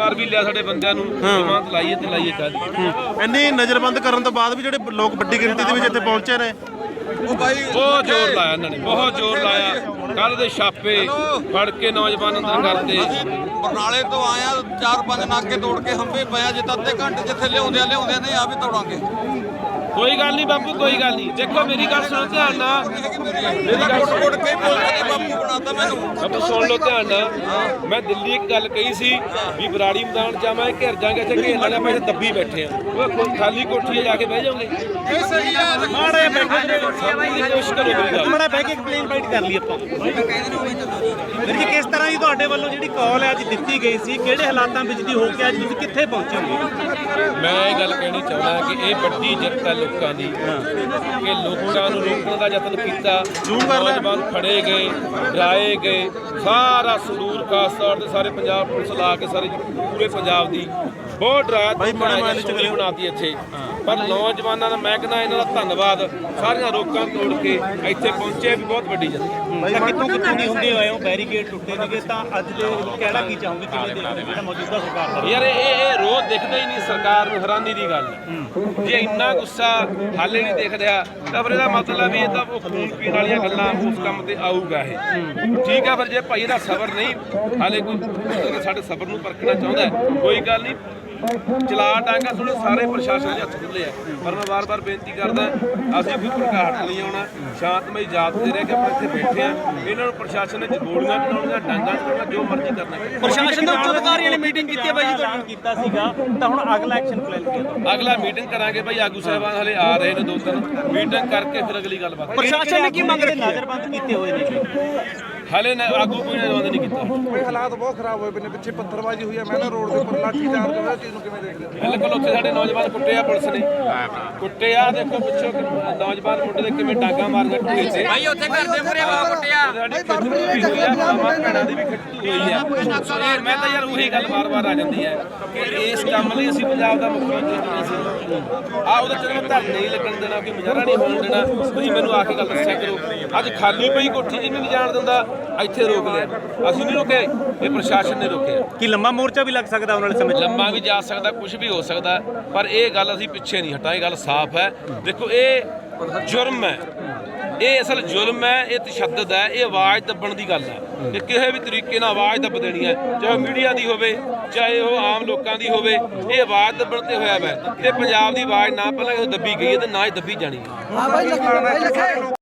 ਮਾਰ ਵੀ ਲਿਆ ਸਾਡੇ ਬੰਦਿਆਂ ਨੂੰ ਜ਼ਮਾਨਤ ਲਾਈਏ ਤੇ ਲਾਈਏ ਕਾਹਦੀ। ਇੰਨੀ ਨਜ਼ਰਬੰਦ ਕਰਨ ਤੋਂ ਬਾਅਦ ਵੀ ਜਿਹੜੇ ਲੋਕ ਵੱਡੀ ਗਿਣਤੀ ਦੇ ਵਿੱਚ ਇੱਥੇ ਪਹੁੰਚੇ ਨੇ। ਬਹੁਤ ਜ਼ੋਰ ਲਾਇਆ ਇਹਨਾਂ ਨੇ ਬਹੁਤ ਜ਼ੋਰ ਲਾਇਆ। ਕੱਲ ਦੇ ਛਾਪੇ ਫੜ ਕੇ ਨੌਜਵਾਨ ਅੰਦਰ ਕਰਦੇ। ਬਰਨਾਲੇ ਤੋਂ ਆਇਆ ਚਾਰ ਪੰਜ ਨਾਕੇ ਤੋੜ ਕੇ ਹੰਬੇ ਪਿਆ ਜਿੱਦਾਂ ਅੱਧੇ ਘੰਟੇ ਜਿੱਥੇ ਲਿਆਉਂਦੇ ਆ ਲਿਆਉਂਦੇ ਨਹੀਂ ਆ ਵੀ ਤੋੜਾਂਗੇ। ਕੋਈ ਗੱਲ ਨਹੀਂ ਬਾਪੂ ਕੋਈ ਗੱਲ ਨਹੀਂ। ਦੇਖੋ ਮੇਰੀ ਗੱਲ ਸੁਣੋ ਧਿਆਨ ਨਾਲ। ਮੇਰਾ ਕੋਟ ਕੋਟ ਕੇ ਬੋਲਦੇ ਨੇ ਬਾਪੂ ਬਣਾਤਾ ਮੈਨੂੰ। ਬਾਪੂ ਸੁਣ ਲਓ ਧਿਆਨ ਨਾਲ। ਮੈਂ ਦਿੱਲੀ ਇੱਕ ਗੱਲ ਕਹੀ ਸੀ ਵੀ ਬਰਾੜੀ ਮੈਦਾਨ ਜਾਵਾਂ ਘਿਰ ਜਾਾਂਗੇ ਇੱਥੇ ਘੇਰ ਆਪਾਂ ਇੱਥੇ ਦੱਬੀ ਬੈਠੇ ਆ ਉਹ ਕੋਈ ਖਾਲੀ ਕੋਠੀ 'ਚ ਜਾ ਕੇ ਬਹਿ ਜਾਓਗੇ? ਇਹ ਸਹੀ ਆ। ਮਾੜੇ ਬੈਠੇ ਕਰੋ ਮੇਰੀ ਗੱਲ ਮਾੜਾ ਬਹਿ ਕੇ ਐਕਸਪਲੇਨ ਬਾਈਟ ਕਰ ਲਈ ਆਪਾਂ। ਵੀਰ ਜੀ ਕਿਸ ਤਰ੍ਹਾਂ ਦੀ ਤੁਹਾਡੇ ਵੱਲੋਂ ਜਿਹੜੀ ਕਾਲ ਹੈ ਅੱਜ ਦਿੱਤੀ ਗਈ ਸੀ? ਕਿਹੜੇ ਹਾਲਾਤਾਂ ਵਿੱਚ ਦੀ ਹੋ ਕੇ ਅੱਜ ਤੁਸੀਂ ਕਿੱਥੇ ਪਹੁੰਚੇ ਹੋ? ਮੈਂ ਇਹ ਗੱਲ ਕਹਿਣੀ ਚਾਹੁੰਦਾ ਕਿ ਇਹ ਵੱਡੀ ਜਿੱਤ ਹੈ ਲੋਕਾਂ ਦੀ। ਕਿ ਲੋਕਾਂ ਨੂੰ ਰੋਕਣ ਦਾ ਯਤਨ ਕੀਤਾ। ਜ਼ੂਮ ਕਰ ਲੈ। ਨੌਜਵਾਨ ਫੜੇ ਗਏ ਡਰਾਏ ਗਏ। ਸਾਰਾ ਸਰੂਰ ਖਾਸ ਤੌਰ ਤੇ ਸਾਰੇ ਪੰਜਾਬ ਪੁਲਿਸ ਲਾ ਕੇ ਸਾਰੇ ਪੂਰੇ ਪੰਜਾਬ ਦੀ ਬਹੁਤ ਡਰਾਇਆ ਬਣਾਤੀ ਇੱਥੇ। ਪਰ ਨੌਜਵਾਨਾਂ ਦਾ ਮੈਂ ਕਹਿੰਦਾ ਇਹਨਾਂ ਦਾ ਧੰਨਵਾਦ ਸਾਰੀਆਂ ਰੋਕਾਂ ਤੋੜ ਕੇ ਇੱਥੇ ਪਹੁੰਚੇ ਵੀ ਬਹੁਤ ਵੱਡੀ ਹੈ ਤਾਂ ਕਿੱਥੋਂ ਕਿੱਥੋਂ ਦੀ ਹੁੰਦੇ ਹੋਏ ਹੋ? ਬੈਰੀਕੇਡ ਟੁੱਟੇ ਨੇਗੇ ਤਾਂ ਅੱਜ ਦੇ ਕਹਿਣਾ ਕੀ ਚਾਹੋਗੇ? ਕਿਵੇਂ ਦੇਖਦੇ ਮੌਜੂਦਾ ਸਰਕਾਰ ਯਾਰ ਇਹ ਇਹ ਰੋਜ਼ ਦਿਖਦਾ ਹੀ ਨਹੀਂ ਸਰਕਾਰ ਨੂੰ ਹੈਰਾਨੀ ਦੀ ਗੱਲ। ਹੈ। ਜੇ ਇੰਨਾ ਗੁੱਸਾ ਹਾਲੇ ਨਹੀਂ ਦਿਖ ਰਿਹਾ ਤਾਂ ਫਿਰ ਇਹਦਾ ਮਤਲਬ ਇਹ ਤਾਂ ਉਹ ਖੂਨ ਪੀਣ ਵਾਲੀਆਂ ਗੱਲਾਂ ਉਸ ਕੰਮ ਤੇ ਆਊਗਾ ਇਹ। ਠੀਕ ਆ ਫਿਰ ਜੇ ਭਾਈ ਇਹਦਾ ਸਬਰ ਨਹੀਂ ਹਾਲੇ ਕੋਈ ਸਾਡੇ ਸਬਰ ਨੂੰ ਪਰਖਣਾ ਚਾਹੁੰਦਾ ਹੈ, ਕੋਈ ਗੱਲ ਨਹੀਂ। ਚਲਾ ਡਾਂਗਾ ਥੋੜੇ ਸਾਰੇ ਪ੍ਰਸ਼ਾਸਨ ਦੇ ਹੱਥ ਖੁੱਲੇ ਆ। ਪਰ ਮੈਂ ਵਾਰ-ਵਾਰ ਬੇਨਤੀ ਕਰਦਾ ਅਸੀਂ ਕੋਈ ਪ੍ਰਕਾਟ ਨਹੀਂ ਆਉਣਾ। ਸ਼ਾਂਤਮਈ ਜਾਤ ਦੇ ਰਹਿ ਕੇ ਆਪਾਂ ਇੱਥੇ ਬੈਠੇ ਆ ਇਹਨਾਂ ਨੂੰ ਪ੍ਰਸ਼ਾਸਨ ਨੇ ਗੋਲੀਆਂ ਚਲਾਉਣੀਆਂ ਡਾਂਗਾ ਜੋ ਮਰਜ਼ੀ ਕਰਨਾ ਪ੍ਰਸ਼ਾਸਨ ਦੇ ਉੱਚ ਅਧਿਕਾਰੀਆਂ ਨੇ ਮੀਟਿੰਗ ਕੀਤੀ ਹੈ ਬਾਈ ਜੀ ਤੁਹਾਡੀ। ਕੀਤਾ ਸੀਗਾ। ਤਾਂ ਹੁਣ ਅਗਲਾ ਐਕਸ਼ਨ ਪਲਾਨ ਕੀ ਹੈ ਅਗਲਾ ਮੀਟਿੰਗ ਕਰਾਂਗੇ ਭਾਈ ਆਗੂ ਸਾਹਿਬਾਨ ਹਲੇ ਆ ਰਹੇ ਨੇ ਦੋ ਤਿੰਨ। ਮੀਟਿੰਗ ਕਰਕੇ ਫਿਰ ਅਗਲੀ ਗੱਲਬਾਤ ਪ੍ਰਸ਼ਾਸਨ ਨੇ ਕੀ ਮੰਗ ਰੱਖੀ ਨਜ਼ਰਬੰਦ ਕੀਤੇ ਹੋਏ ਨੇ ਹਲੇ ਨਾ ਆਗੂ ਕੋਈ ਨਜ਼ਰਬੰਦ ਨਹੀਂ ਕੀਤਾ। ਬਈ ਹਾਲਾਤ ਬਹੁਤ ਖਰਾਬ ਹੋਏ ਪਏ ਨੇ ਪਿੱਛੇ ਪੱਥਰਬਾਜ਼ੀ ਹੋਈ ਹੈ ਮੈਂ ਨਾ ਰੋਡ ਦੇ ਉੱਪਰ ਲਾਠੀ ਚਾਰਜ ਹੋਇਆ ਚੀਜ਼ ਨੂੰ ਕਿਵੇਂ ਦੇਖਦੇ ਬਿਲਕੁਲ ਉੱਥੇ ਸਾਡੇ ਨੌਜਵਾਨ ਕੁੱਟੇ ਆ ਪੁਲਿਸ ਨੇ। ਕੁੱਟੇ ਆ ਦੇਖੋ ਪਿੱਛੋਂ ਨੌਜਵਾਨ ਮੁੰਡੇ ਦੇ ਕਿਵੇਂ ਡਾਂਗਾ ਮਾਰੀਆਂ ਟੁੱਟੇ ਤੇ। ਭਾਈ ਉੱਥੇ ਘਰ ਦੇ ਮੂਰੇ ਬਾ ਕੁੱਟਿਆ ਸਾਡੀ ਖਿੱਚੂ ਵੀ ਹੋਈ ਆ ਮਾਮਾ ਭੈਣਾਂ ਦੀ ਵੀ ਖਿੱਚੂ ਹੋਈ ਆ ਇਹ ਮੈਂ ਤਾਂ ਯਾਰ ਉਹੀ ਗੱਲ ਵਾਰ-ਵਾਰ ਆ ਜਾਂਦੀ ਹੈ ਕਿ ਇਸ ਕੰਮ ਲਈ ਅਸੀਂ ਪੰਜਾਬ ਦਾ ਮੁੱਖ ਮੰਤਰੀ ਚੁਣੇ ਸੀ। ਆ ਉਹਦੇ ਚ ਮੈਂ ਧਰਨੇ ਨਹੀਂ ਲੱਗਣ ਦੇਣਾ ਕਿ ਮੁਜ਼ਾਹਰਾ ਨਹੀਂ ਹੋਣ ਦੇਣਾ। ਤੁਸੀਂ ਮੈਨੂੰ ਆ ਕੇ ਗੱਲ ਦੱਸਿਆ ਕਰੋ। ਅੱਜ ਖਾਲੀ ਪਈ ਕੋਠੀ ਜਿਹਨੂੰ ਨਹੀਂ ਜਾਣ ਦਿੰਦਾ ਇੱਥੇ ਰੋਕ ਲਿਆ। ਅਸੀਂ ਨਹੀਂ ਰੋਕੇ ਇਹ ਪ੍ਰਸ਼ਾਸਨ ਨੇ ਰੋਕਿਆ। ਕੀ ਲੰਮਾ ਮੋਰਚਾ ਵੀ ਲੱਗ ਸਕਦਾ ਆਉਣ ਵਾਲੇ ਸਮੇਂ 'ਚ? ਲੰਮਾ ਵੀ ਜਾ ਸਕਦਾ ਕੁਝ ਵੀ ਹੋ ਸਕਦਾ ਪਰ ਇਹ ਗੱਲ ਅਸੀਂ ਪਿੱਛੇ ਨਹੀਂ ਹਟਾਂ ਇਹ ਗੱਲ ਸਾਫ਼ ਹੈ। ਦੇਖੋ ਇਹ ਜੁਰਮ ਹੈ। ਇਹ ਅਸਲ ਜੁਰਮ ਹੈ ਇਹ ਤਸ਼ੱਦਦ ਹੈ ਇਹ ਆਵਾਜ਼ ਦੱਬਣ ਦੀ ਗੱਲ ਹੈ। ਇਹ ਕਿਸੇ ਵੀ ਤਰੀਕੇ ਨਾਲ ਆਵਾਜ਼ ਦੱਬ ਦੇਣੀ ਹੈ ਚਾਹੇ ਮੀਡੀਆ ਦੀ ਹੋਵੇ ਚਾਹੇ ਉਹ ਆਮ ਲੋਕਾਂ ਦੀ ਹੋਵੇ ਇਹ ਆਵਾਜ਼ ਦੱਬਣ ਤੇ ਹੋਇਆ ਵੈ। ਤੇ ਪੰਜਾਬ ਦੀ ਆਵਾਜ਼ ਨਾ ਪਹਿਲਾਂ ਦੱਬੀ ਗਈ ਹੈ ਤੇ ਨਾ ਹੀ ਦੱਬੀ ਜਾਣੀ ਹੈ।